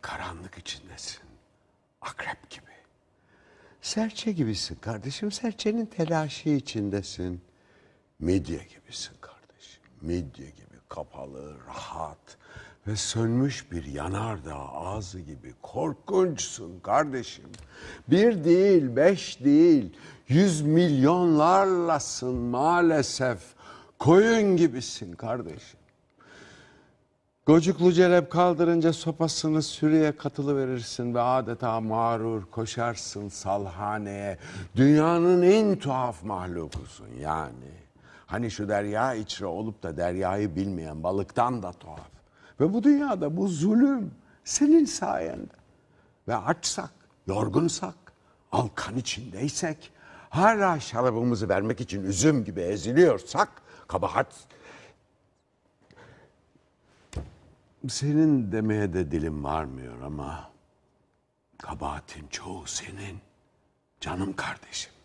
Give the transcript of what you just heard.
karanlık içindesin. Akrep gibi. Serçe gibisin kardeşim. Serçenin telaşı içindesin. Midye gibisin kardeşim. Midye gibi kapalı, rahat ve sönmüş bir yanardağ ağzı gibi korkunçsun kardeşim. Bir değil, beş değil, yüz milyonlarlasın maalesef. Koyun gibisin kardeşim. Gocuklu celep kaldırınca sopasını sürüye katılı verirsin ve adeta mağrur koşarsın salhaneye. Dünyanın en tuhaf mahlukusun yani. Hani şu derya içre olup da deryayı bilmeyen balıktan da tuhaf. Ve bu dünyada bu zulüm senin sayende. Ve açsak, yorgunsak, alkan içindeysek, hala şarabımızı vermek için üzüm gibi eziliyorsak, kabahat senin demeye de dilim varmıyor ama kabahatin çoğu senin canım kardeşim.